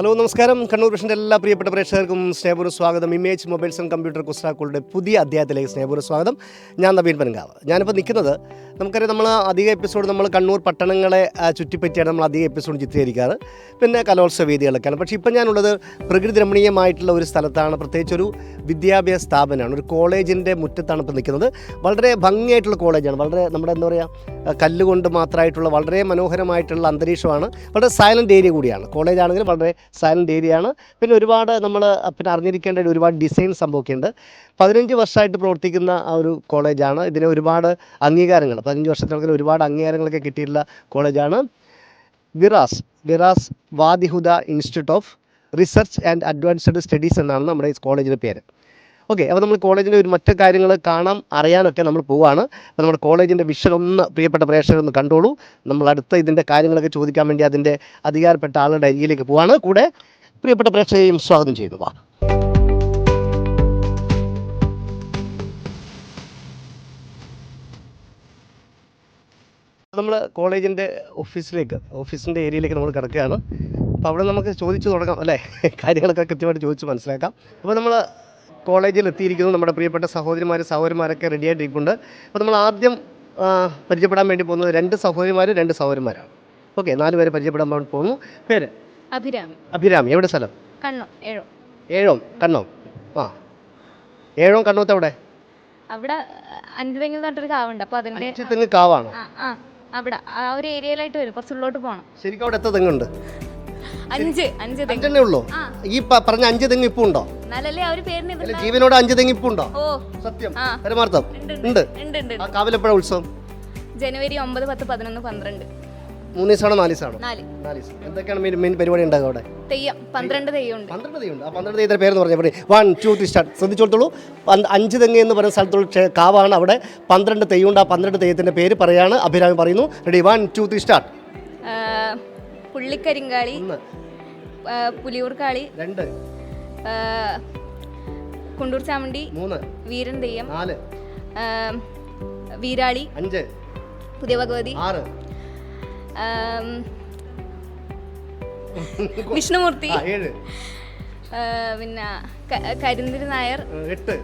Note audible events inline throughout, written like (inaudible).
Hello നമസ്കാരം. കണ്ണൂർ വിഷന്റെ എല്ലാ പ്രിയപ്പെട്ട പ്രേക്ഷകർക്കും സ്നേഹപൂർവ സ്വാഗതം. ഇമേജ് മൊബൈൽസ് ആൻഡ് കമ്പ്യൂട്ടർ കുസ്റ്റാക്കളുടെ പുതിയ അധ്യായത്തിലേക്ക് സ്നേഹപൂർവ സ്വാഗതം. ഞാൻ നവീൻ പനങ്കാവ്. ഞാനിപ്പോൾ നിൽക്കുന്നത് നമുക്കറിയാം നമ്മൾ അധിക എപ്പിസോഡ് നമ്മൾ കണ്ണൂർ പട്ടണങ്ങളെ ചുറ്റിപ്പറ്റിയാണ് നമ്മൾ അധിക എപ്പിസോഡ് ചിത്രീകരിക്കാറ്. പിന്നെ കലോത്സവ വേദികളൊക്കെയാണ്. പക്ഷേ ഇപ്പം ഞാനുള്ളത് പ്രകൃതി രമണീയമായിട്ടുള്ള ഒരു സ്ഥലത്താണ്. പ്രത്യേകിച്ച് ഒരു വിദ്യാഭ്യാസ സ്ഥാപനമാണ്. ഒരു കോളേജിന്റെ മുറ്റത്താണ് ഇപ്പോൾ നിൽക്കുന്നത്. വളരെ ഭംഗിയായിട്ടുള്ള കോളേജാണ്. വളരെ നമ്മുടെ എന്താ പറയുക കല്ലുകൊണ്ട് മാത്രമായിട്ടുള്ള വളരെ മനോഹരമായിട്ടുള്ള അന്തരീക്ഷമാണ്. വളരെ സൈലന്റ് ഏരിയ കൂടിയാണ്. കോളേജ് ആണെങ്കിൽ വളരെ സൈലന്റ് ഏരിയയാണ് പിന്നെ ഒരുപാട് നമ്മൾ പിന്നെ അറിഞ്ഞിരിക്കേണ്ട ഒരുപാട് ഡിസൈൻ സംഭവമൊക്കെ ഉണ്ട് പതിനഞ്ച് വർഷമായിട്ട് പ്രവർത്തിക്കുന്ന ഒരു കോളേജാണ് ഇതിന് ഒരുപാട് അംഗീകാരങ്ങൾ. പതിനഞ്ച് വർഷത്തിനൊക്കെ ഒരുപാട് അംഗീകാരങ്ങളൊക്കെ കിട്ടിയിട്ടുള്ള കോളേജാണ് WIRAS WIRAS Wadihuda institute of research and advanced studies എന്നാണ് നമ്മുടെ ഈ കോളേജിന്റെ പേര്. ഓക്കെ അപ്പോൾ നമ്മൾ കോളേജിന്റെ ഒരു മറ്റു കാര്യങ്ങൾ കാണാം അറിയാനൊക്കെ നമ്മൾ പോവാണ്. അപ്പോൾ നമ്മുടെ കോളേജിന്റെ വിഷൻ ഒന്ന് പ്രിയപ്പെട്ട പ്രേക്ഷകരൊന്ന് കണ്ടോളൂ. നമ്മൾ അടുത്ത ഇതിന്റെ കാര്യങ്ങളൊക്കെ ചോദിക്കാൻ വേണ്ടി അതിന്റെ അധികാരപ്പെട്ട ആളുടെ അരികിലേക്ക് പോവാണ്. കൂടെ പ്രിയപ്പെട്ട പ്രേക്ഷകരെയും സ്വാഗതം ചെയ്തു വാ. നമ്മൾ കോളേജിന്റെ ഓഫീസിലേക്ക് ഓഫീസിന്റെ ഏരിയയിലേക്ക് നമ്മൾ കിടക്കുകയാണ്. അപ്പോൾ അവിടെ നമുക്ക് ചോദിച്ചു തുടങ്ങാം അല്ലേ? (laughs) കാര്യങ്ങളൊക്കെ കൃത്യമായിട്ട് ചോദിച്ച് മനസ്സിലാക്കാം. അപ്പോൾ നമ്മൾ കോളേജിൽ എത്തിയിരിക്കുന്നു നമ്മുടെ പ്രിയപ്പെട്ട സഹോദരിമാർ സഹോദരന്മാരൊക്കെ റെഡി ആയിട്ടിരിപ്പുണ്ട്. അപ്പോൾ നമ്മൾ ആദ്യം പരിചയപ്പെടാൻ വേണ്ടി പോകുന്നത് രണ്ട് സഹോദരിമാർ രണ്ട് സഹോദരന്മാരാണ് ഓക്കെ നാല് പേരെ പരിചയപ്പെടാൻ വേണ്ടി പോകുന്നു. പേര്? അഭിരാമി. അഭിരാമി എവിടെ സ്ഥലം? കണ്ണൂർ ഏഴോ. ഏഴോം കണ്ണോം. ആ. ഏഴോം കണ്ണോത്ത് എവിടെ? അവിടെ അഞ്ചുതെങ്ങിൽ പറഞ്ഞിട്ടൊരു കാവുണ്ട്. അപ്പോൾ അതിന്റെ തെങ്ങ് കാവാണ്? ആ ആ അവിടെ. ആ ഒരു ഏരിയയിലായിട്ട് വരും. കുറച്ച് ഉള്ളോട്ട് പോകണം ശരിക്കും അവിടെ എത്ര തെങ്ങുണ്ട്? അഞ്ച് അഞ്ച് തെങ്ങ്. അഞ്ചെണ്ണേ ഉള്ളൂ. ഈ പറഞ്ഞ അഞ്ച് തെങ്ങ് ഇപ്പൊ ഉണ്ടോ? ജീവനോട് അഞ്ച് തെങ്ങ് ഇപ്പൊ ഉണ്ടോ? സത്യം. പരമാർത്ഥം ഉണ്ട് ആ ഉത്സവം? ജനുവരി ഒമ്പത് പത്ത് പതിനൊന്ന് പന്ത്രണ്ട്. മൂന്ന് ദിവസമാണോ നാല്. ദിവസമാണോ നാല് ദിവസം എന്തൊക്കെയാണ് മെയിൻ മെയിൻ പരിപാടി ഉണ്ടാകുക അവിടെ? തെയ്യം. പന്ത്രണ്ട് തെയ്യം ഉണ്ട്. പന്ത്രണ്ട് തെയ്യുണ്ട് ആ പന്ത്രണ്ട് തെയ്യത്തിന്റെ പേരെന്ന് പറഞ്ഞാൽ പറയും വൺ ടു ത്രീ സ്റ്റാർട്ട്. ശ്രദ്ധിച്ചോളൂ. അഞ്ച് തെങ്ങ് എന്ന് പറയുന്ന സ്ഥലത്തുള്ള കാവാണ് അവിടെ. പന്ത്രണ്ട് തെയ്യുണ്ട് ആ പന്ത്രണ്ട് തെയ്യത്തിന്റെ പേര് പറയാണ്. അഭിരാമി പറയുന്നു. Ready one two three start. Pullikkarinkali Puliyoor Kali Puliyoorkali രണ്ട്. കുണ്ടൂർ ചാമുണ്ടി മൂന്ന്. വീരൻ തെയ്യം നാല്. വീരാളി അഞ്ച്. പുതിയ ഭഗവതി ആറ്. വിഷ്ണുമൂർത്തി ഏഴ്. പിന്നെ കരിന്തിരി നായർ എട്ട്.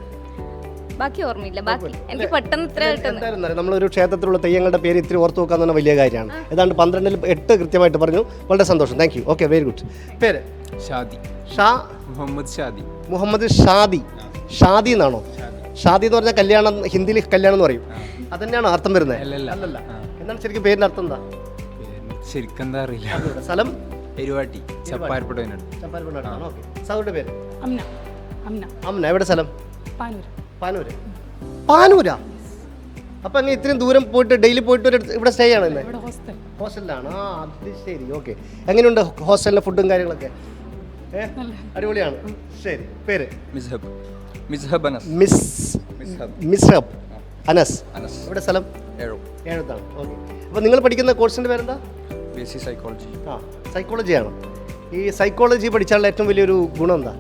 ബാക്കി ഓർമ്മയില്ല ബാക്കി. എനിക്ക് പെട്ടെന്ന് ഇത്ര കിട്ടുന്നത് നമ്മളൊരു ക്ഷേത്രത്തിലുള്ള തെയ്യങ്ങളുടെ പേര് ഇത്തിരി ഓർത്ത് നോക്കാൻ തന്നെ വലിയ കാര്യമാണ്. ഏതാണ്ട് പന്ത്രണ്ടിൽ എട്ട് കൃത്യമായിട്ട് പറഞ്ഞു. വളരെ സന്തോഷം. Thank you okay very good പേര്? ഷാദി. ഷാ മുഹമ്മദ് ഷാദി. മുഹമ്മദ് ഷാദി. ഷാദി എന്നാണോ? ഷാദി. എന്ന് പറഞ്ഞാൽ കല്യാണം ഹിന്ദിയിൽ കല്യാണം എന്ന് പറയും. അതന്നെയാണോ അർത്ഥം വരുന്നത്. അല്ലല്ല. എന്താണ് ശരിക്കും പേരിന്റെ അർത്ഥം എന്താ? ശരിക്കും എന്താ അറിയില്ല. സ്ഥലം? ചപ്പാരപ്പള്ളി ഓക്കെ സൗരുടെ പേര്? അമ്ന. അമ്ന. അമ്ന എവിടെ സ്ഥലം? പാനൂർ പാനൂര്. പാനൂരാ? അപ്പൊ അങ്ങ് ഇത്രയും ദൂരം പോയിട്ട് ഡെയിലി പോയിട്ട് ഒരു ഇവിടെ സ്റ്റേ ആണ് ഇന്ന്? ഇവിടെ ഹോസ്റ്റൽ ഹോസ്റ്റലിലാണ്? ആ അത് ശരി ഓക്കെ. എങ്ങനെയുണ്ട് ഹോസ്റ്റലിലെ ഫുഡും കാര്യങ്ങളൊക്കെ? അടിപൊളിയാണ്. ശരി പേര്? മിസ്ഹബ് മിസ്ഹബ് അനസ് മിസ് മിസ്ഹബ് മിസ്ഹബ് അനസ് അനസ് ഇവിടെ സ്ഥലം? ഏഴോ. ഏഴത്താണ്. ഓക്കെ. അപ്പോൾ നിങ്ങൾ പഠിക്കുന്ന കോഴ്സിന്റെ പേരെന്താ? B S C psychology. ആ സൈക്കോളജിയാണ്. ഈ സൈക്കോളജി പഠിച്ചാലുള്ള ഏറ്റവും വലിയൊരു ഗുണം എന്താ?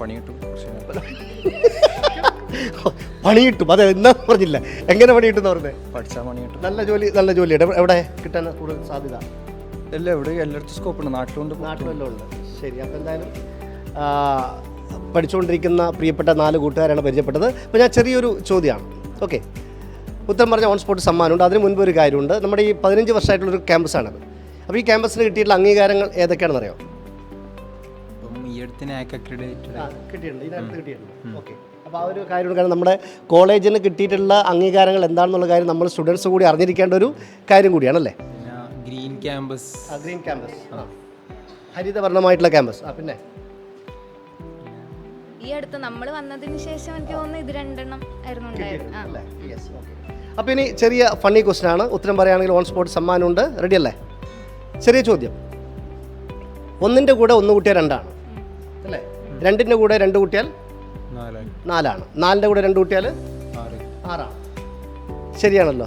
പണി കിട്ടും (laughs) പണി കിട്ടും അതെ എന്താ പറഞ്ഞില്ല. എങ്ങനെ പണി കിട്ടും പറഞ്ഞത് പഠിച്ചാൽ പണി കിട്ടും നല്ല ജോലി നല്ല ജോലി. എവിടെ കിട്ടാൻ കൂടുതൽ സാധ്യത? അല്ല എവിടെ എല്ലായിടത്തും സ്കോപ്പ് ഉണ്ട്. നാട്ടിലുണ്ട് നാട്ടിലെല്ലാം ഉണ്ട് ശരി അപ്പോൾ എന്തായാലും പഠിച്ചുകൊണ്ടിരിക്കുന്ന പ്രിയപ്പെട്ട നാല് കൂട്ടുകാരാണ് പരിചയപ്പെട്ടത്. അപ്പോൾ ഞാൻ ചെറിയൊരു ചോദ്യമാണ്. ഓക്കെ. ഉത്തരം പറഞ്ഞ ഓൺ സ്പോട്ട് സമ്മാനമുണ്ട്. അതിന് മുൻപ് ഒരു കാര്യമുണ്ട്. നമ്മുടെ ഈ പതിനഞ്ച് വർഷമായിട്ടുള്ളൊരു ക്യാമ്പസാണത്. അപ്പോൾ ഈ ക്യാമ്പസിന് കിട്ടിയിട്ടുള്ള അംഗീകാരങ്ങൾ ഏതൊക്കെയാണെന്ന് നാക്ക് അക്രഡിറ്റഡ് കിട്ടിയിട്ടുണ്ട്. ഇതിനകത്ത് കിട്ടിയിട്ടുണ്ട്. ഓക്കെ അപ്പോൾ ആ ഒരു കാര്യമാണ് കാരണം നമ്മുടെ കോളേജിന് കിട്ടിയിട്ടുള്ള അംഗീകാരങ്ങൾ എന്താണെന്നുള്ള കാര്യം നമ്മൾ സ്റ്റുഡൻസ് കൂടി അറിഞ്ഞിരിക്കേണ്ട ഒരു കാര്യം കൂടിയാണല്ലേ? ഗ്രീൻ ക്യാമ്പസ് ഗ്രീൻ ക്യാമ്പസ് ആ. ഹരിതവർണമായിട്ടുള്ള ക്യാമ്പസ് ആ പിന്നെ? ഈ അടുത്ത് നമ്മൾ വന്നതിന് ശേഷം എനിക്ക് തോന്നുന്നു ഇത് രണ്ടെണ്ണം ആയിരുന്നു ഉണ്ടായത്. അല്ലേ? യെസ് ഓക്കെ അപ്പോൾ ഇനി ചെറിയ ഫണ്ണി ക്വസ്റ്റൻ ആണ്. ഉത്തരം പറയുകയാണെങ്കിൽ ഓൺ സ്പോട്ട് സമ്മാനമുണ്ട് റെഡി അല്ലേ? ചെറിയ ചോദ്യം. ഒന്നിന്റെ കൂടെ ഒന്ന് കൂട്ടിയ രണ്ടാണ്. അല്ലേ? രണ്ടിന്റെ കൂടെ രണ്ട് കൂട്ടിയാൽ നാലാണ്. നാലിന്റെ കൂടെ രണ്ട് കൂട്ടിയാൽ ആറ്. ആറാണ്. ശരിയാണല്ലോ.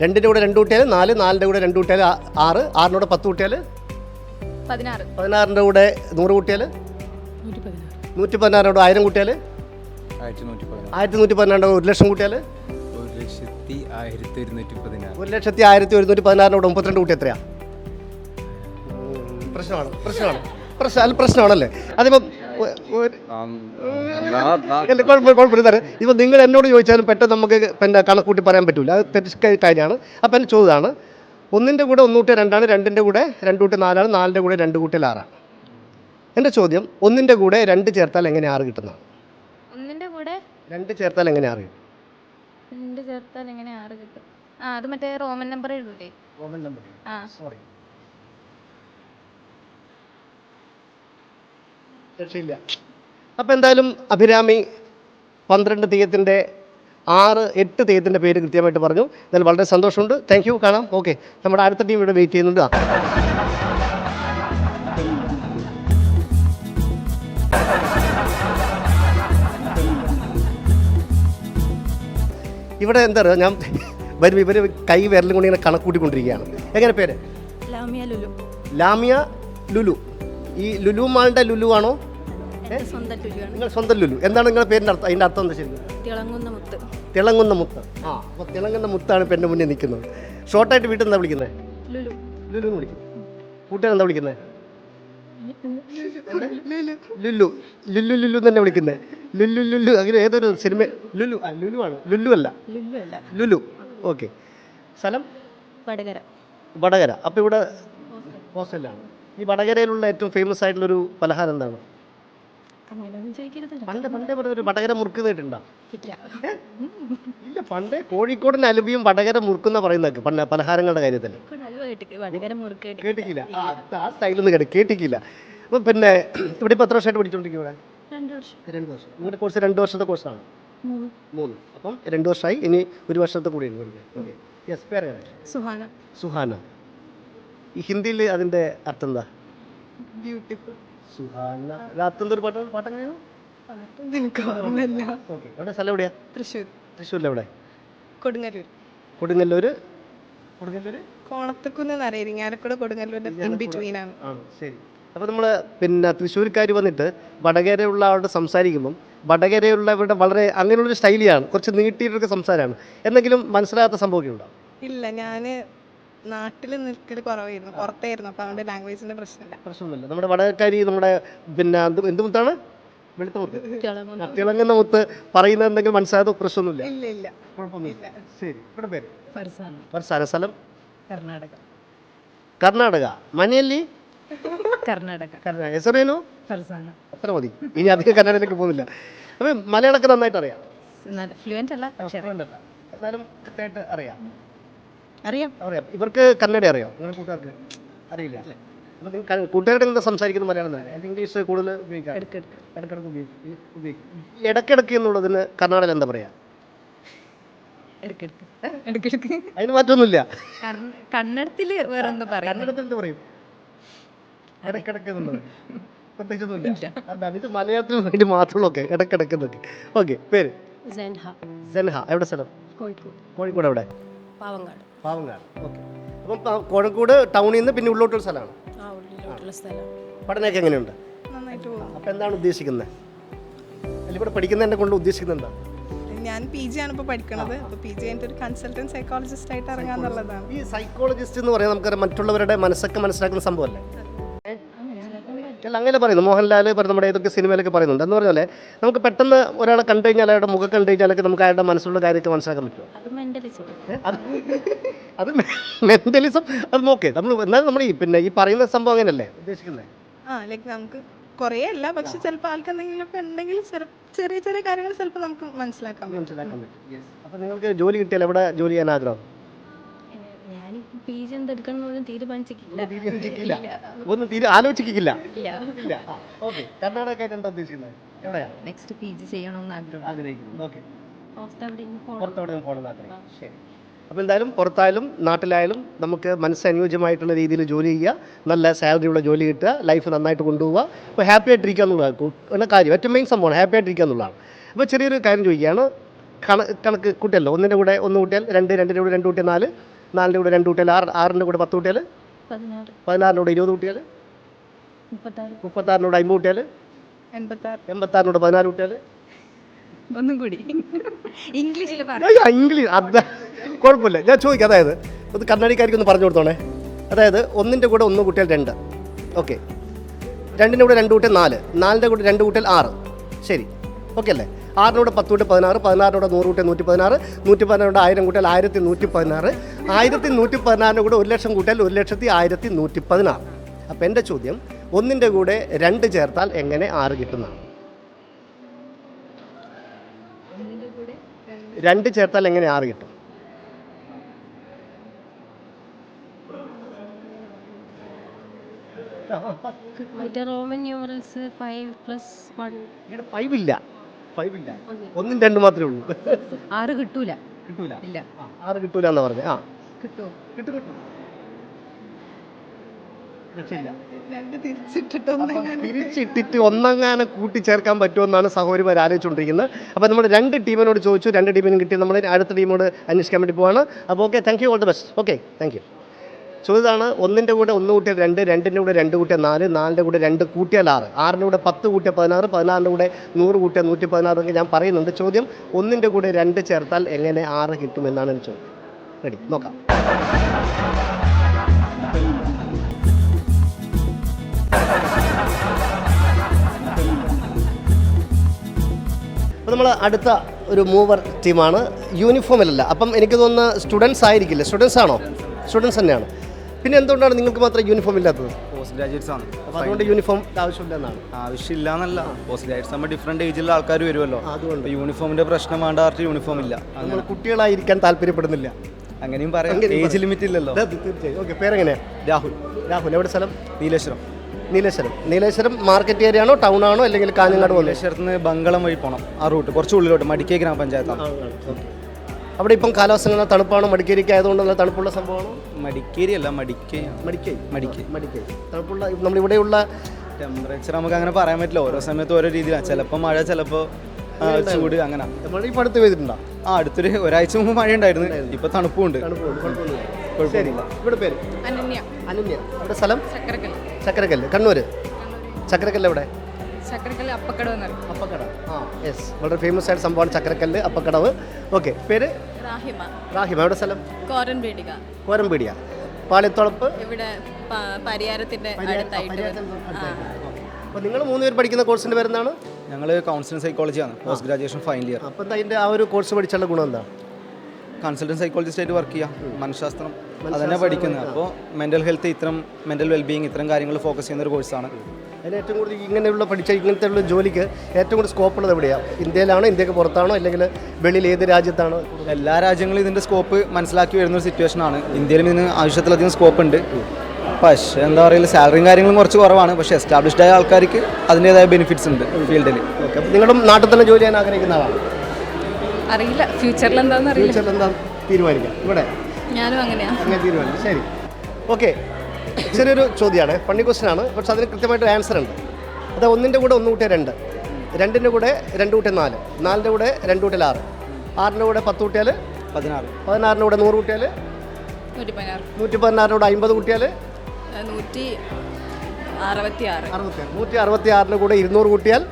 രണ്ടിന്റെ കൂടെ രണ്ട് കൂട്ടിയാൽ നാല് നാലിന്റെ കൂടെ രണ്ട് കൂട്ടിയാൽ ആ- ആറ് ആറിന്റെ കൂടെ പത്ത് കൂട്ടിയാൽ പതിനാറ്. പതിനാറിന്റെ കൂടെ നൂറ് കൂട്ടിയാൽ നൂറ്റി പതിനാറിനോട് കൂടെ ആയിരം കൂട്ടിയാൽ ആയിരത്തി നൂറ്റി പതിനാറ് പതിനാറിന്റെ കൂടെ ഒരു ലക്ഷം കൂട്ടിയാൽ ഒരു ലക്ഷത്തി ആയിരത്തി ഒരുന്നൂറ്റി പതിനാറ് ഒരു ലക്ഷത്തി ആയിരത്തി ഒരുന്നൂറ്റി പതിനാറിന്റെ കൂടെ മുപ്പത്തിരണ്ട് കൂട്ടി എത്രയാണ് പ്രശ്നമാണ് പ്രശ്നമാണ്. പ്രശ്നം അല്ല പ്രശ്നമാണല്ലേ? അതിപ്പം കുഴപ്പമില്ല, തരാം ഇപ്പം നിങ്ങൾ എന്നോട് ചോദിച്ചാലും പെട്ടെന്ന് നമുക്ക് പിന്നെ കണക്കൂട്ടി പറയാൻ പറ്റില്ല അത് തെറ്റ് കാര്യമാണ്. അപ്പം എന്റെ ചോദ്യമാണ് ഒന്നിന്റെ കൂടെ ഒന്നൂട്ടി രണ്ടാണ് രണ്ടിന്റെ കൂടെ രണ്ട് കൂട്ടി നാലാണ് നാലിന്റെ കൂടെ രണ്ട് കൂട്ടിൽ ആറാണ് എന്റെ ചോദ്യം ഒന്നിന്റെ കൂടെ രണ്ട് ചേർത്താൽ എങ്ങനെ ആറ് കിട്ടുന്നതാണ് ഒന്നിന്റെ കൂടെ രണ്ട് ചേർത്താൽ എങ്ങനെ ആറ് കിട്ടും? രണ്ട് ചേർത്താൽ എങ്ങനെ ആറ് കിട്ടും? ആ അത് മറ്റേ റോമൻ നമ്പർ എഴുതൂലേ? Roman number. ആ. സോറി രക്ഷയില്ല. അപ്പം എന്തായാലും അഭിരാമി പന്ത്രണ്ട് തെയ്യത്തിന്റെ ആറ് എട്ട് തെയ്യത്തിന്റെ പേര് കൃത്യമായിട്ട് പറഞ്ഞു. എന്നാൽ വളരെ സന്തോഷമുണ്ട്. താങ്ക് യു കാണാം. ഓക്കെ നമ്മുടെ അടുത്ത ടീം ഇവിടെ വെയിറ്റ് ചെയ്യുന്നുണ്ട്. ഇവിടെ എന്താ പറയുക ഞാൻ വരും. ഇവർ കൈ വിരലും കൊണ്ട് ഇങ്ങനെ കണക്കൂട്ടിക്കൊണ്ടിരിക്കുകയാണ്. എങ്ങനെ പേര്? ലാമിയ ലുലു. ലാമിയ ലുലു. ഈ ലുലു മാളിന്റെ ലുലു ആണോ? നിങ്ങൾ സ്വന്തം ലുലു. എന്താണ് നിങ്ങളുടെ പേരിന്റെ അർത്ഥം? അതിന്റെ അർത്ഥം എന്താ ശരിക്കും തിളങ്ങുന്ന മുത്ത്. തിളങ്ങുന്ന മുത്ത്. ആ അപ്പോൾ തിളങ്ങുന്ന മുത്താണ് ഇപ്പം എന്റെ മുന്നിൽ നിൽക്കുന്നത്. ഷോർട്ടായിട്ട് വീട്ടിൽ എന്താ വിളിക്കുന്നത് ലുലു. ലുലു എന്ന് വിളിക്കും. കൂട്ടുകാർ എന്താ വിളിക്കുന്നത് ലുലു. ലുലു. ലുലു തന്നെ വിളിക്കുന്നത് ലുലു ലുലു. അങ്ങനെ ഏതൊരു സിനിമ ലുലു. ആ ലുലു ആണ്. ലുലു അല്ല. ലുലു ഓക്കെ. സ്ഥലം? വടകര. വടകര. അപ്പോൾ ഇവിടെ ഹോസ്റ്റലിലാണ് ഈ വടകരയിലുള്ള ഏറ്റവും ഫേമസ് ആയിട്ടുള്ള ഒരു പലഹാരം എന്താണ്? പണ്ട് ഒരു വടകര മുറുക്ക് ഇല്ല. പണ്ടേ കോഴിക്കോടിന് അലുവിയും വടകര മുറുക്കുന്ന പറയുന്നൊക്കെ പണ്ട് പലഹാരങ്ങളുടെ കാര്യത്തിൽ കേട്ടിട്ടില്ല ആ, സ്റ്റൈലിൽ നിന്ന് അപ്പം പിന്നെ ഇവിടെ ഇപ്പോൾ എത്ര വർഷമായിട്ട് പഠിച്ചുകൊണ്ടിരിക്കും ഇവിടെ? രണ്ട് വർഷം. രണ്ട് വർഷം. നിങ്ങളുടെ കോഴ്സ് രണ്ട് വർഷത്തെ കോഴ്സാണ് മൂന്ന്. മൂന്ന്. അപ്പം രണ്ട് വർഷമായി ഇനി ഒരു വർഷത്തെ കൂടി യെസ് സുഹാന. സുഹാന. ഈ ഹിന്ദിയിൽ അതിന്റെ അർത്ഥം എന്താ? ബ്യൂട്ടിഫുൾ സുഹാന. രാത്രി ഒരു പാട്ട് പാട്ടെങ്ങനെയാണ് എനിക്ക് ഓർമ്മയില്ല. ഓക്കെ. എവിടെ സ്ഥലം എവിടെയാ? തൃശ്ശൂർ. തൃശ്ശൂരിൽ എവിടെ? കൊടുങ്ങല്ലൂർ. കോണത്തക്കുന്ന് എന്നറിയാം ഇരിങ്ങാലക്കുട കൊടുങ്ങല്ലൂരിന്റെ ഇൻ ബിറ്റ്വീൻ ആണ്. ആണ് ശരി. അപ്പോൾ നമ്മൾ പിന്നെ തൃശ്ശൂർക്കാർ വന്നിട്ട് വടകരയുള്ള ആളോട് സംസാരിക്കുമ്പം വടകരയുള്ളവരുടെ വളരെ അങ്ങനെയുള്ളൊരു സ്റ്റൈലിയാണ് കുറച്ച് നീട്ടിയിട്ടൊക്കെ സംസാരമാണ്. എന്തെങ്കിലും മനസ്സിലാകാത്ത സംഭവമൊക്കെ ഉണ്ടാവും ഇല്ല ഞാൻ നാട്ടിൽ നിൽക്കൽ കുറവായിരുന്നു. പുറത്തായിരുന്നു. അപ്പൊ അതുകൊണ്ട് ലാംഗ്വേജിന്റെ പ്രശ്നമില്ല. പ്രശ്നമൊന്നുമില്ല. നമ്മുടെ വടകരക്കാരി നമ്മുടെ പിന്നെ എന്ത് എന്ത് മുത്താണ്? വെളുത്ത മുത്ത് തിളങ്ങുന്ന മുത്ത് പറയുന്നത് എന്തെങ്കിലും മനസ്സിലായത് പ്രശ്നമൊന്നുമില്ല. ഇല്ല ഇല്ല. കുഴപ്പമൊന്നുമില്ല. ശരി. ഇവിടെ പേര്? ഫർസാന. സ്ഥലം? കർണാടക. കർണാടക. മനയല്ലി കർണാടക. കർണാടക. എസറേനോ ഫർസാന. അത്ര മതി. ഇനി അധികം കന്നഡയിലേക്ക് പോകുന്നില്ല. അപ്പം മലയാളമൊക്കെ നന്നായിട്ട് അറിയാം. ഫ്ലുവന്റ് അല്ല. എന്നാലും കൃത്യമായിട്ട് അറിയാം. അറിയാം. അറിയാം. ഇവർക്ക് കന്നഡ അറിയാം? നിങ്ങളുടെ കൂട്ടുകാർക്ക് അറിയില്ല. കൂട്ടുകാരുടെ എന്താ സംസാരിക്കുന്നത് മലയാളം തന്നെ. ഇംഗ്ലീഷ് കൂടുതൽ ഉപയോഗിക്കാം. ഇടക്കിടക്ക് ഉപയോഗിക്കും ഉപയോഗിക്കും. ഇടക്കിടക്ക് എന്നുള്ളതിന് കർണാടക എന്താ പറയാ? അതിന് മാറ്റൊന്നുമില്ല കന്നഡത്തിൽ വേറെ എന്താ പറയാ കന്നഡത്തിൽ എന്താ പറയും? ഇടക്കിടക്ക് പ്രത്യേകിച്ചൊന്നുമില്ല. ഇത് മലയാളത്തിന് വേണ്ടി മാത്രമുള്ളൊക്കെ ഇടക്കിടക്ക് എന്നൊക്കെ. ഓക്കെ പേര്? സെൻഹ. സെൻഹ. എവിടെ സ്ഥലം? കോഴിക്കോട്. കോഴിക്കോട് എവിടെ? പാവങ്കാട് പാവങ്ങാട് ഓക്കെ. അപ്പം കോഴിക്കോട് ടൗണിൽ നിന്ന് പിന്നെ ഉള്ളോട്ടൊരു സ്ഥലമാണ്. ആ ഉള്ളിലോട്ടുള്ള സ്ഥലം. പഠനമൊക്കെ എങ്ങനെയുണ്ട്? നന്നായിട്ട് പോകും അപ്പം എന്താണ് ഉദ്ദേശിക്കുന്നത് അല്ല ഇവിടെ പഠിക്കുന്നതിനെ കൊണ്ട് ഉദ്ദേശിക്കുന്നത് എന്താ? ഞാൻ പി ജി ആണ് ഇപ്പോൾ പഠിക്കുന്നത് അപ്പോൾ പി ജി കഴിഞ്ഞിട്ട് ഒരു കൺസൾട്ടന്റ് സൈക്കോളജിസ്റ്റ് ആയിട്ട് ഇറങ്ങാന്നുള്ളതാണ്. ഈ സൈക്കോളജിസ്റ്റ് എന്ന് പറയാൻ നമുക്കറിയാം മറ്റുള്ളവരുടെ മനസ്സൊക്കെ മനസ്സിലാക്കുന്ന സംഭവമല്ലേ? അല്ല അങ്ങനെ പറയുന്നു. മോഹൻലാൽ പറയുന്നത് നമ്മുടെ ഏതൊക്കെ സിനിമയിലൊക്കെ പറയുന്നുണ്ട്. എന്ന് പറഞ്ഞാൽ നമുക്ക് പെട്ടെന്ന് ഒരാളെ കണ്ടു കഴിഞ്ഞാൽ അയാളുടെ മുഖം കണ്ടു കഴിഞ്ഞാലൊക്കെ നമുക്ക് അയാളുടെ മനസ്സിലുള്ള കാര്യമൊക്കെ മനസ്സിലാക്കാൻ പറ്റുമോ? അത് മെന്റലിസം അത് (laughs) അത് മെന്റലിസം അത് നോക്കേ നമ്മൾ എന്നാലും നമ്മൾ ഈ പിന്നെ ഈ പറയുന്ന സംഭവം അങ്ങനെയല്ലേ ഉദ്ദേശിക്കുന്നത് ആ ലൈക്ക് നമുക്ക് കുറേ അല്ല പക്ഷെ ചിലപ്പോൾ ആൾക്ക് എന്തെങ്കിലുമൊക്കെ ഉണ്ടെങ്കിൽ ചെറിയ ചെറിയ കാര്യങ്ങൾ ചിലപ്പോൾ നമുക്ക് മനസ്സിലാക്കാൻ പറ്റും. മനസ്സിലാക്കാൻ പറ്റും. അപ്പോൾ നിങ്ങൾക്ക് ജോലി കിട്ടിയാൽ എവിടെ ജോലി ചെയ്യാൻ ആഗ്രഹം? പി ജി എന്തെടുക്കണം തീരുമാനിച്ചിട്ടില്ല. തീരുമാനിച്ചിട്ടില്ല. ഒന്നും തീരെ ആലോചിക്കില്ല ഇല്ല. ഇല്ല. ഓക്കെ. കർണാടകമായിട്ട് എന്താ ഉദ്ദേശിക്കുന്നത്? എവിടെയാ? നെക്സ്റ്റ് പി ജി ചെയ്യണമെന്ന് ആഗ്രഹം. ആഗ്രഹിക്കുന്നത് ഓക്കെ. പുറത്ത് എവിടെയും പോകണം പുറത്തോടെ പോകണം ആഗ്രഹം ശരി. അപ്പോൾ എന്തായാലും പുറത്തായാലും നാട്ടിലായാലും നമുക്ക് മനസ്സനുയോജ്യമായിട്ടുള്ള രീതിയിൽ ജോലി ചെയ്യുക. നല്ല സാലറി ഉള്ള ജോലി കിട്ടുക. ലൈഫ് നന്നായിട്ട് കൊണ്ടുപോവുക. അപ്പോൾ ഹാപ്പി ആയിട്ടിരിക്കുക എന്നുള്ളതാണ്. കാര്യം? ഏറ്റവും മെയിൻ സംഭവമാണ് ഹാപ്പി ആയിട്ടിരിക്കുക എന്നുള്ളതാണ്. അപ്പോൾ ചെറിയൊരു കാര്യം ചോദിക്കുകയാണ്. കണക്ക് കണക്ക് കൂട്ടിയല്ലോ? ഒന്നിന്റെ കൂടെ ഒന്ന് കൂട്ടിയാൽ രണ്ട് രണ്ടിന്റെ കൂടെ രണ്ട് കൂട്ടിയാൽ നാല്. നാലിന്റെ കൂടെ രണ്ട് കുട്ടികൾ ആറ് ആറിന്റെ കൂടെ പത്ത് കുട്ടികൾ പതിനാറ്. പതിനാറിന്റെ കൂടെ ഇരുപത് കുട്ടികൾ മുപ്പത്താറ്. മുപ്പത്താറിനോട് അമ്പത് കുട്ടികൾ എൺപത്താറ്. എൺപത്താറിനോട് പതിനാറ് കുട്ടികൾ. ഒന്നും കൂടി. ഇംഗ്ലീഷിൽ പറ. ഇംഗ്ലീഷ് അതാ കുഴപ്പമില്ല. ഞാൻ ചോദിക്കാം അതായത് ഇത് കണ്ണാടിക്കാർക്ക് ഒന്ന് പറഞ്ഞു കൊടുത്തോണേ. അതായത് ഒന്നിന്റെ കൂടെ ഒന്ന് കുട്ടികൾ രണ്ട്. ഓക്കെ. രണ്ടിന്റെ കൂടെ രണ്ട് കുട്ടികൾ നാല്. നാലിന്റെ കൂടെ രണ്ട് കുട്ടികൾ ആറ്. ശരി. ഓക്കെ അല്ലേ? ആറിന്റെ കൂടെ പത്ത് കൂട്ടി പതിനാറ് പതിനാറിനോട് നൂറ് കൂട്ടി നൂറ്റി പതിനാറ് നൂറ്റി പതിനാറിനോട് ആയിരം കൂട്ടിയാൽ ആയിരത്തി നൂറ്റി പതിനാറ് ആയിരത്തി നൂറ്റി പതിനാറിന്റെ കൂടെ ഒരു ലക്ഷം കൂട്ടിയാൽ ഒരു ലക്ഷത്തി ആയിരത്തി നൂറ്റി പതിനാറ് അപ്പോൾ എന്റെ ചോദ്യം ഒന്നിന്റെ കൂടെ രണ്ട് ചേർത്താൽ എങ്ങനെ ആറ് കിട്ടുന്നതാണ്? രണ്ട് ചേർത്താൽ എങ്ങനെ ആറ് കിട്ടും? മറ്റേ Roman numerals five plus one ഇവിടെ ഫൈവ് ഇല്ല. ഫൈവ് ഇല്ല. ഒന്നും രണ്ടും മാത്രമേ ഉള്ളൂ. ആറ് കിട്ടൂല. കിട്ടൂല. ഇല്ല. ആറ് കിട്ടൂല എന്നാ പറഞ്ഞത് ആ. കിട്ടുമോ കിട്ടും കിട്ടും. തിരിച്ചിട്ടിട്ട് ഒന്നങ്ങാനെ കൂട്ടിച്ചേർക്കാൻ പറ്റുമെന്നാണ് സഹോദരിമാർ ആലോചിച്ചുകൊണ്ടിരിക്കുന്നത്. അപ്പോൾ നമ്മൾ രണ്ട് ടീമിനോട് ചോദിച്ചു. രണ്ട് ടീമിനും കിട്ടി. നമ്മൾ അടുത്ത ടീമോട് അന്വേഷിക്കാൻ വേണ്ടി പോവാണ്. അപ്പോൾ okay thank you all the best okay thank you ചോദ്യമാണ് ഒന്നിന്റെ കൂടെ ഒന്ന് കൂട്ടിയാൽ രണ്ട് രണ്ടിന്റെ കൂടെ രണ്ട് കൂട്ടിയാൽ നാല് നാലിന്റെ കൂടെ രണ്ട് കൂട്ടിയാൽ ആറ്. ആറിന്റെ കൂടെ പത്ത് കൂട്ടിയാൽ പതിനാറ് പതിനാറിന്റെ കൂടെ നൂറ് കൂട്ടിയാൽ നൂറ്റി പതിനാറ് ഒക്കെ ഞാൻ പറയുന്നുണ്ട്. ചോദ്യം ഒന്നിന്റെ കൂടെ രണ്ട് ചേർത്താൽ എങ്ങനെ ആറ് കിട്ടുമെന്നാണ് എന്റെ ചോദ്യം. റെഡി നോക്കാം. നമ്മൾ അടുത്ത ഒരു മൂവർ ടീമാണ് യൂണിഫോമിലല്ല അപ്പം എനിക്ക് തോന്നുന്ന സ്റ്റുഡൻസ് ആയിരിക്കില്ല? സ്റ്റുഡൻസ് ആണോ? സ്റ്റുഡൻസ് തന്നെയാണ്. പിന്നെ എന്തുകൊണ്ടാണ് നിങ്ങൾക്ക് മാത്രം യൂണിഫോം ഇല്ലാത്തത്? പോസ്റ്റ് ഗ്രാജുവേറ്റ്സ് ആണ്. അപ്പോൾ അതുകൊണ്ട് യൂണിഫോം ആവശ്യമില്ല എന്നാണ് ആവശ്യമില്ല എന്നല്ല പോസ്റ്റ് ഗ്രാജുവേറ്റ്സ് നമ്മൾ ഡിഫറെന്റ് ഏജിലുള്ള ആൾക്കാർ വരുമല്ലോ അതുകൊണ്ട്. യൂണിഫോമിന്റെ യൂണിഫോമിന്റെ പ്രശ്നം വേണ്ട ആർട്ട് യൂണിഫോം ഇല്ല. നമ്മൾ കുട്ടികളായിരിക്കാൻ താല്പര്യപ്പെടുന്നില്ല. അങ്ങനെയും പറയാം. ഏജ് ലിമിറ്റ് ഇല്ലല്ലോ. തീർച്ചയായും. ഓക്കെ പേരെങ്ങനെയാണ് രാഹുൽ. രാഹുൽ എവിടെ സ്ഥലം? നീലേശ്വരം. നീലേശ്വരം. നീലേശ്വരം മാർക്കറ്റ് ഏരിയ ആണോ ടൗൺ ആണോ അല്ലെങ്കിൽ കാഞ്ഞങ്ങാട് നീലേശ്വരത്തിന് ബംഗളം വഴി പോകണം ആ റൂട്ട് കുറച്ച് ഉള്ളിലോട്ട് മടിക്കേ ഗ്രാമപഞ്ചായത്താണ്. അവിടെ ഇപ്പം കാലാവസ്ഥ തണുപ്പാണ്? തണുപ്പാണോ മടിക്കേരിക്ക് ആയതുകൊണ്ട് നല്ല തണുപ്പുള്ള സംഭവമാണോ? മടിക്കേരി അല്ല മടിക്കേ. മടിക്കൈ. മടിക്കൈ. മടിക്കൈ. തണുപ്പുള്ള നമ്മളിവിടെയുള്ള ടെമ്പറേച്ചർ നമുക്ക് അങ്ങനെ പറയാൻ പറ്റില്ല. ഓരോ സമയത്ത് ഓരോ രീതിയിലാണ്. ചിലപ്പോൾ മഴ ചിലപ്പോൾ ചൂട് അങ്ങനെ. മഴ ഇപ്പം അടുത്ത് പെയ്തിട്ടുണ്ടോ? ആ അടുത്തൊരു ഒരാഴ്ച മുമ്പ് മഴ ഉണ്ടായിരുന്നു. ഇപ്പൊ തണുപ്പുണ്ട് ഇവിടെ പേര്? അനന്യ. അനന്യ. ഇവിടെ സ്ഥലം? ചക്കരക്കൽ ചക്കരക്കല്ല് കണ്ണൂര്? ചക്കരക്കല്ല് എവിടെ? അപ്പക്കടവ് അപ്പക്കട ആ യെസ് വളരെ ഫേമസ് ആയിട്ട് സംഭവമാണ് ചക്കരക്കല്ല് അപ്പക്കടവ്. ഓക്കെ പേര്? റാഹിമ. റാഹിമ എവിടെ സ്ഥലം? കോരൻപീടിക. കോരൻപീടിക പാളിത്തുളപ്പ് ഇവിടെ പരിയാരത്തിന്റെ അടുത്തായിട്ട്. അപ്പോൾ നിങ്ങൾ മൂന്ന് പേര് പഠിക്കുന്ന കോഴ്സിന്റെ പേരെന്താണ്? ഞങ്ങൾ കൗൺസിലിംഗ് സൈക്കോളജിയാണ് പോസ്റ്റ് ഗ്രാജുവേഷൻ ഫൈനൽ ഇയർ അപ്പോൾ എന്താ അതിന്റെ ആ ഒരു കോഴ്സ് പഠിച്ചുള്ള ഗുണം എന്താ? കൺസൾട്ടന്റ് സൈക്കോളജിസ്റ്റ് ആയിട്ട് വർക്ക് ചെയ്യാം. മനഃശാസ്ത്രം. അതന്നെ പഠിക്കുന്നത്. അപ്പോൾ മെന്റൽ ഹെൽത്ത് ഇത്തരം മെന്റൽ വെൽബീയിങ് ഇത്തരം കാര്യങ്ങൾ ഫോക്കസ് ചെയ്യുന്ന ഒരു കോഴ്സാണ് അതിന് ഏറ്റവും കൂടുതൽ ഇങ്ങനെയുള്ള പഠിച്ച ഇങ്ങനത്തെ ഉള്ള ജോലിക്ക് ഏറ്റവും കൂടുതൽ സ്കോപ്പ് ഉള്ളത് എവിടെയാണ്? ഇന്ത്യയിലാണോ ഇന്ത്യയ്ക്ക് പുറത്താണോ അല്ലെങ്കിൽ വെളിയിൽ ഏത് രാജ്യത്താണോ? എല്ലാ രാജ്യങ്ങളും ഇതിന്റെ സ്കോപ്പ് മനസ്സിലാക്കി വരുന്ന ഒരു സിറ്റുവേഷൻ ആണ്. ഇന്ത്യയിലും ഇതിന് ആവശ്യത്തിലധികം സ്കോപ്പ് ഉണ്ട്. പക്ഷേ എന്താ പറയുക സാലറിയും കാര്യങ്ങളും കുറച്ച് കുറവാണ്. പക്ഷേ എസ്റ്റാബ്ലിഷ്ഡ് ആയ ആൾക്കാർക്ക് അതിന്റേതായ ബെനിഫിറ്റ്സ് ഉണ്ട് ഫീൽഡിൽ ഓക്കെ അപ്പോൾ നിങ്ങളും നാട്ടിൽ തന്നെ ജോലി ചെയ്യാൻ ആഗ്രഹിക്കുന്ന ആളാണ്? അറിയില്ല. ഫ്യൂച്ചറിൽ എന്താണെന്ന് അറിയില്ല. ഫ്യൂച്ചറിൽ എന്താ തീരുമാനിക്കാം? ഇവിടെ? ഞാനും അങ്ങനെയാണ് അങ്ങനെ തീരുമാനിക്കും. ശരി. ഓക്കെ. ചെറിയൊരു ചോദ്യമാണ്. ഫണ്ണി ക്വസ്റ്റ്യൻ ആണ്. പക്ഷെ അതിന് കൃത്യമായിട്ടൊരു ആൻസർ ഉണ്ട്. അത് ഒന്നിന്റെ കൂടെ ഒന്ന് കൂട്ടിയ രണ്ട്. രണ്ടിന്റെ കൂടെ രണ്ട് കൂട്ടിയ നാല്. നാലിന്റെ കൂടെ രണ്ട് കൂട്ടിയാൽ ആറ്. ആറിന്റെ കൂടെ പത്ത് കൂട്ടിയാൽ പതിനാറ്. പതിനാറിന്റെ കൂടെ നൂറ് കൂട്ടിയാൽ നൂറ്റി പതിനാറ് നൂറ്റി പതിനാറിന്റെ കൂടെ അമ്പത് കൂട്ടിയാൽ നൂറ്റി അറുപത്തി ആറ് അറുപത്തി നൂറ്റി അറുപത്തി ആറിന്റെ കൂടെ ഇരുന്നൂറ് കൂട്ടിയാൽ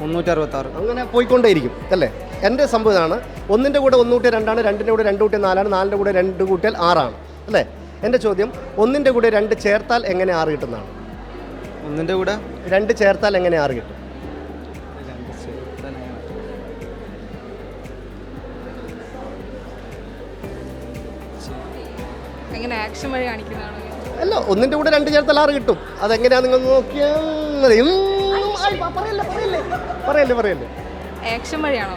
മുന്നൂറ്റി അറുപത്തി ആറ് അങ്ങനെ പോയിക്കൊണ്ടേയിരിക്കും. അല്ലേ? എന്റെ സംഭവം ഇതാണ്. ഒന്നിന്റെ കൂടെ ഒന്ന് കൂട്ടിയ രണ്ടാണ് രണ്ടിന്റെ കൂടെ രണ്ട് കൂട്ടിയ നാലാണ് നാലിന്റെ കൂടെ രണ്ട് കൂട്ടിയാൽ ആറാണ്. അല്ലേ? എന്റെ ചോദ്യം ഒന്നിന്റെ കൂടെ രണ്ട് ചേർത്താൽ എങ്ങനെ ആറ് കിട്ടുന്നതാണ്? ഒന്നിന്റെ കൂടെ? രണ്ട് ചേർത്താൽ എങ്ങനെ ആറ് കിട്ടും? എങ്ങനെ ആക്ഷൻ വഴി കാണിക്കുന്നതാണോ അല്ല ഒന്നിന്റെ കൂടെ രണ്ട് ചേർത്താൽ ആറ് കിട്ടും. അതെങ്ങനെയാ നിങ്ങൾ നോക്കിയാൽ പ- പറയല്ലേ പറയല്ലേ പറയല്ലേ പറയല്ലേ. ആക്ഷൻ വഴിയാണോ?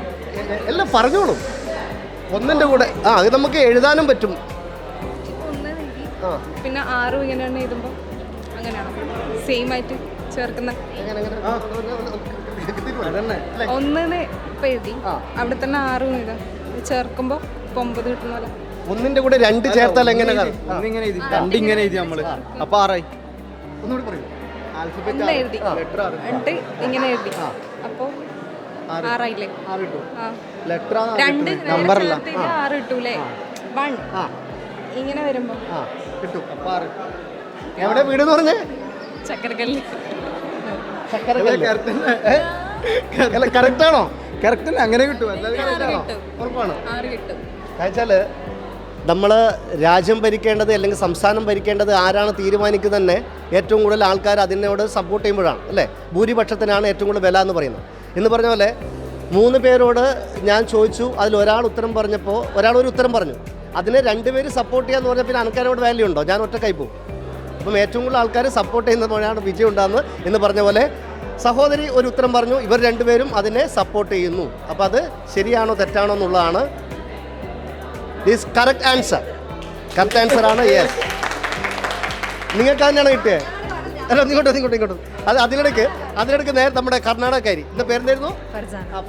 എല്ലാം പറഞ്ഞോളൂ. ഒന്നിന്റെ കൂടെ ആ അത് നമുക്ക് എഴുതാനും പറ്റും. പിന്നെ ആറും ഇങ്ങനെ തന്നെ എഴുതുമ്പോൾ അങ്ങനെയാണോ. സെയിം ആയിട്ട് ചേർക്കുന്ന ഒന്നിന് ഇപ്പൊ എഴുതി. ആ. അവിടെ തന്നെ ആറും എഴുതാം. ചേർക്കുമ്പോൾ ഇപ്പം ഒമ്പത് കിട്ടുന്ന പോലെ. ഒന്നിന്റെ കൂടെ രണ്ട് ചേർത്താൽ എങ്ങനെ ഒന്നിങ്ങനെ എഴുതി. രണ്ടിങ്ങനെ എഴുതി നമ്മൾ അപ്പോൾ ആറായി ഒന്നുകൂടി പറയൂ. ഒന്ന് എഴുതി. എന്നിട്ട് ഇങ്ങനെ എഴുതി. അപ്പോൾ ആറായില്ലേ രണ്ട്. ചേർത്തിട്ട് ആറ് കിട്ടൂലേ വൺ ആ. ഇങ്ങനെ വരുമ്പോൾ ആ. കിട്ടും അപ്പാറ്. എവിടെ വീട് എന്ന് പറഞ്ഞേ? ചക്കരക്കല്ല്. അല്ല കറക്റ്റ് ആണോ? കറക്റ്റ് അങ്ങനെ കിട്ടും. ഉറപ്പാണ്? കഴിച്ചാൽ നമ്മൾ രാജ്യം ഭരിക്കേണ്ടത് അല്ലെങ്കിൽ സംസ്ഥാനം ഭരിക്കേണ്ടത് ആരാണ് തീരുമാനിക്കുന്നത് തന്നെ ഏറ്റവും കൂടുതൽ ആൾക്കാർ അതിനോട് സപ്പോർട്ട് ചെയ്യുമ്പോഴാണ് അല്ലേ? ഭൂരിപക്ഷത്തിനാണ് ഏറ്റവും കൂടുതൽ വില എന്ന് പറയുന്നത്. എന്ന് പറഞ്ഞ പോലെ മൂന്ന് പേരോട് ഞാൻ ചോദിച്ചു അതിൽ ഒരാൾ ഉത്തരം പറഞ്ഞപ്പോൾ ഒരാൾ ഒരു ഉത്തരം പറഞ്ഞു. അതിനെ രണ്ടുപേര് സപ്പോർട്ട് ചെയ്യാന്ന് പറഞ്ഞാൽ പിന്നെ ആൾക്കാരോട് വാല്യൂ ഉണ്ടോ? ഞാൻ ഒറ്റക്കായി പോകും. അപ്പം ഏറ്റവും കൂടുതൽ ആൾക്കാർ സപ്പോർട്ട് ചെയ്യുന്നപ്പോഴാണ് വിജയം ഉണ്ടാകുന്നത് എന്ന് പറഞ്ഞ പോലെ സഹോദരി ഒരു ഉത്തരം പറഞ്ഞു ഇവർ രണ്ടുപേരും അതിനെ സപ്പോർട്ട് ചെയ്യുന്നു. അപ്പോൾ അത് ശരിയാണോ തെറ്റാണോ എന്നുള്ളതാണ് this correct answer correct answer ആണ് യെസ് നിങ്ങൾക്ക് തന്നെയാണ് കിട്ടിയത് അല്ല ഇങ്ങോട്ട് ഇങ്ങോട്ട് ഇങ്ങോട്ട്. അത് അതിനിടയ്ക്ക് അതിനിടയ്ക്ക് നേരെ നമ്മുടെ കർണാടകക്കാരി. എന്താ പേരെന്തായിരുന്നു?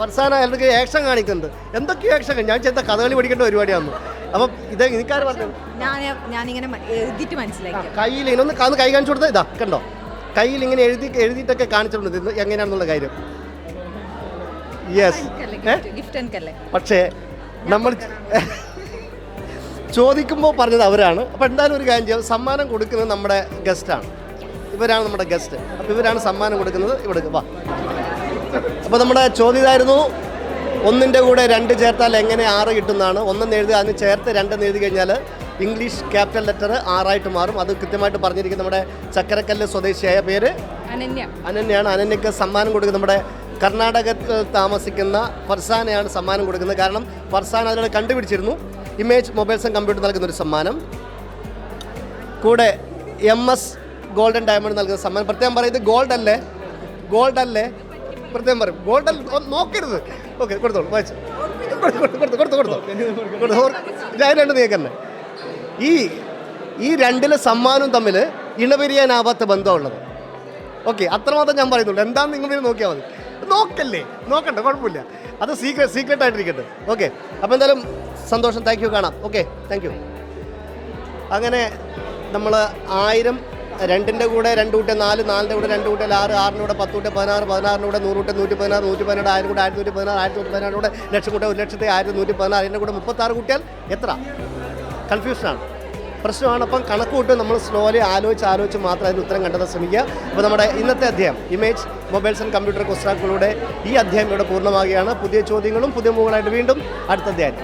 ഫർസാന. അയാൾക്ക് ആക്ഷൻ കാണിക്കുന്നുണ്ട്. എന്തൊക്കെയോ ആക്ഷൻ ഞാൻ ചെയ്ത കഥകളി പഠിക്കേണ്ട പരിപാടിയാണ് അപ്പം ഇത് എനിക്കാര് പറഞ്ഞു? ഞാൻ ഞാനിങ്ങനെ എഴുതിയിട്ട് മനസ്സിലാക്കി കയ്യിൽ ഇങ്ങനെ ഒന്ന് കാന്ന് കൈ കാണിച്ചു കൊടുത്താൽ ഇതാ കണ്ടോ? കയ്യിൽ ഇങ്ങനെ എഴുതി എഴുതിയിട്ടൊക്കെ കാണിച്ചിട്ടുണ്ട്. ഇത് എങ്ങനെയാണെന്നുള്ള കാര്യം. യെസ് പക്ഷേ നമ്മൾ ചോദിക്കുമ്പോൾ പറഞ്ഞത് അവരാണ്. അപ്പോൾ എന്തായാലും ഒരു കാര്യം ചെയ്യാം. സമ്മാനം കൊടുക്കുന്നത് നമ്മുടെ ഗസ്റ്റാണ് ഇവരാണ് നമ്മുടെ ഗസ്റ്റ് അപ്പോൾ ഇവരാണ് സമ്മാനം കൊടുക്കുന്നത്. ഇവിടെ വാ. അപ്പോൾ നമ്മുടെ ചോദ്യം ഇതായിരുന്നു. ഒന്നിന്റെ കൂടെ രണ്ട് ചേർത്താൽ എങ്ങനെ ആറ് കിട്ടുന്നതാണ്? ഒന്നെന്ന് എഴുതി അതിന് ചേർത്ത് രണ്ടെന്ന് എഴുതി കഴിഞ്ഞാൽ ഇംഗ്ലീഷ് ക്യാപിറ്റൽ ലെറ്റർ ആറായിട്ട് മാറും. അത് കൃത്യമായിട്ട് പറഞ്ഞിരിക്കും നമ്മുടെ ചക്കരക്കല്ല് സ്വദേശിയായ പേര് അനന്യ. അനന്യാണ് അനന്യക്ക് സമ്മാനം കൊടുക്കുന്ന നമ്മുടെ കർണാടകത്തിൽ താമസിക്കുന്ന ഫർസാനയാണ് സമ്മാനം കൊടുക്കുന്നത്. കാരണം ഫർസാൻ അതിനെ കണ്ടുപിടിച്ചിരുന്നു. ഇമേജ് മൊബൈൽസ് ആൻഡ് കമ്പ്യൂട്ടർ നൽകുന്ന ഒരു സമ്മാനം. കൂടെ എം എസ് ഗോൾഡൻ ഡയമണ്ട് നൽകുന്ന സമ്മാനം. പ്രത്യേകം പറയും ഇത് ഗോൾഡ് അല്ലേ ഗോൾഡ് അല്ലേ പ്രത്യേകം പറയും. ഗോൾഡ് നോക്കരുത്. ഓക്കെ കൊടുത്തോളൂ വായിച്ചു. കൊടുത്തു കൊടുത്തു കൊടുത്തു കൊടുത്തു കൊടുത്തു ഞാൻ രണ്ട് നീക്ക് തന്നെ. ഈ ഈ രണ്ടിലെ സമ്മാനവും തമ്മിൽ ഇണപിരിയാനാവാത്ത ബന്ധമുള്ളത് ഓക്കെ അത്രമാത്രം ഞാൻ പറയുന്നുള്ളൂ. എന്താണെന്ന് നിങ്ങൾ നോക്കിയാൽ മതി. നോക്കല്ലേ? നോക്കണ്ട കുഴപ്പമില്ല. അത് സീക്രട്ട് സീക്രട്ട് ആയിട്ടിരിക്കട്ടെ. ഓക്കെ അപ്പോൾ എന്തായാലും സന്തോഷം. താങ്ക് യു കാണാം. ഓക്കെ താങ്ക് യു അങ്ങനെ നമ്മൾ ആയിരം രണ്ടിന്റെ കൂടെ രണ്ട് കൂട്ടം നാല് നാലിന്റെ കൂടെ രണ്ട് കൂട്ടം ആറ് ആറിന്റെ കൂടെ പത്ത് കൂട്ടെ പതിനാറ് പതിനാറിന്റെ കൂടെ നൂറ് കൂട്ടെ നൂറ്റി പതിനാറ് നൂറ്റി പതിനാറ് ആയിരം കൂടെ ആയിരത്തി നൂറ്റി പതിനാറ് ആയിരത്തി നൂറ്റി പതിനാറ് കൂടെ ലക്ഷം കൂടെ ഒരു ലക്ഷത്തി ആയിരത്തി നൂറ്റി പതിനാറ് അതിന്റെ കൂടെ മുപ്പത്താറ് കൂട്ടിയാൽ എത്ര? കൺഫ്യൂഷനാണ് പ്രശ്നമാണ് അപ്പം കണക്ക് കൂട്ട് നമ്മൾ സ്ലോലി ആലോചിച്ച് ആലോചിച്ച് മാത്രം അതിന് ഉത്തരം കണ്ടെത്താൻ ശ്രമിക്കുക. അപ്പോൾ നമ്മുടെ ഇന്നത്തെ അധ്യായം ഇമേജ് മൊബൈൽസ് ആൻഡ് കമ്പ്യൂട്ടർ കൊസ്റ്റാക്കുകളുടെ ഈ അധ്യായം ഇവിടെ പൂർണമാകുകയാണ് പുതിയ ചോദ്യങ്ങളും പുതിയ മുകളായിട്ട് വീണ്ടും അടുത്ത അധ്യായം